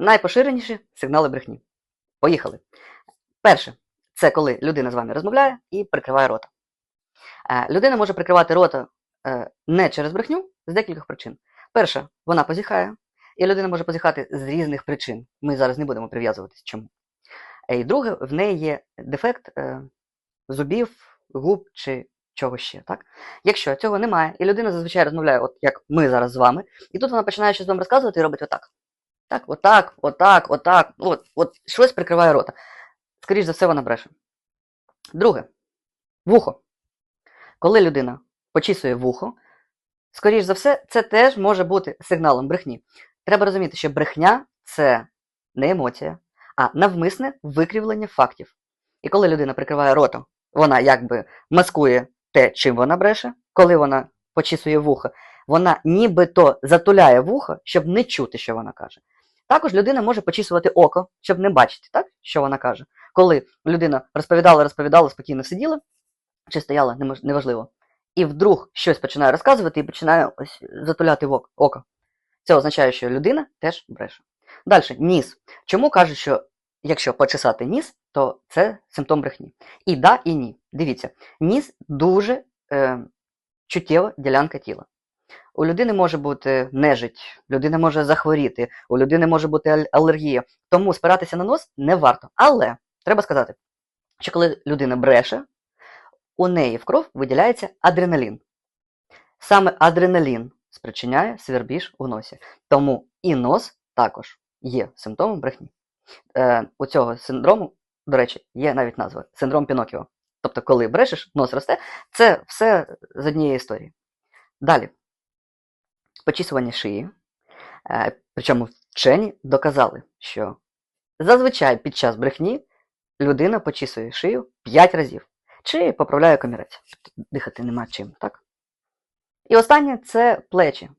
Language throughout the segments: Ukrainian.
Найпоширеніші сигнали брехні. Поїхали. Перше, це коли людина з вами розмовляє і прикриває рота. Е, Людина може прикривати рота е, не через брехню з декількох причин. Перше, вона позіхає, і людина може позіхати з різних причин. Ми зараз не будемо прив'язуватись чому. Е, І друге, в неї є дефект зубів, губ чи чого ще. Так? Якщо цього немає, і людина зазвичай розмовляє, от як ми зараз з вами, і тут вона починає щось вам розказувати і робить отак. Так, отак, отак, отак, от, от щось прикриває рота. Скоріше за все, вона бреше. Друге, вухо. Коли людина почісує вухо, скоріш за все, це теж може бути сигналом брехні. Треба розуміти, що брехня це не емоція, а навмисне викривлення фактів. І коли людина прикриває ротом, вона якби маскує те, чим вона бреше, коли вона почісує вухо, вона нібито затуляє вухо, щоб не чути, що вона каже. Також людина може почісувати око, щоб не бачити, так, що вона каже. Коли людина розповідала, розповідала, спокійно сиділа, чи стояла, неважливо. І вдруг щось починає розказувати і починає ось затуляти в око. Це означає, що людина теж бреше. Далі, ніс. Чому кажуть, що якщо почесати ніс, то це симптом брехні. І да, і ні. Дивіться, ніс дуже е, чуттєва ділянка тіла. У людини може бути нежить, людина може захворіти, у людини може бути алергія. Тому спиратися на нос не варто. Але треба сказати, що коли людина бреше, у неї в кров виділяється адреналін. Саме адреналін спричиняє свербіж у носі. Тому і нос також є симптомом брехні. Е, у цього синдрому, до речі, є навіть назва синдром Пінокіо. Тобто, коли брешеш, нос росте, це все з однієї історії. Далі. Почісування шиї. Е, причому вчені доказали, що зазвичай під час брехні людина почісує шию 5 разів. Чи поправляє комірець. Дихати нема чим, так? І останнє це плечі.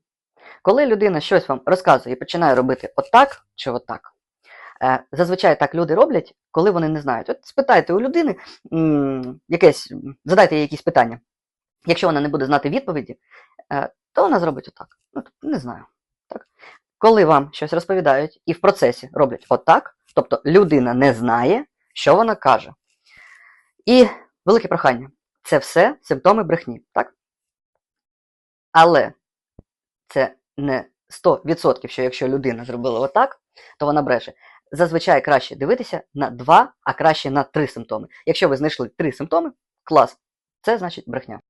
Коли людина щось вам розказує і починає робити отак чи отак, е, зазвичай так люди роблять, коли вони не знають. От спитайте у людини якесь, задайте їй якісь питання. Якщо вона не буде знати відповіді, е, то вона зробить отак. Не знаю. Так? Коли вам щось розповідають і в процесі роблять отак, тобто людина не знає, що вона каже. І велике прохання. Це все симптоми брехні, так? Але це не 100%, що якщо людина зробила отак, то вона бреше. Зазвичай краще дивитися на два, а краще на три симптоми. Якщо ви знайшли три симптоми, клас, це значить брехня.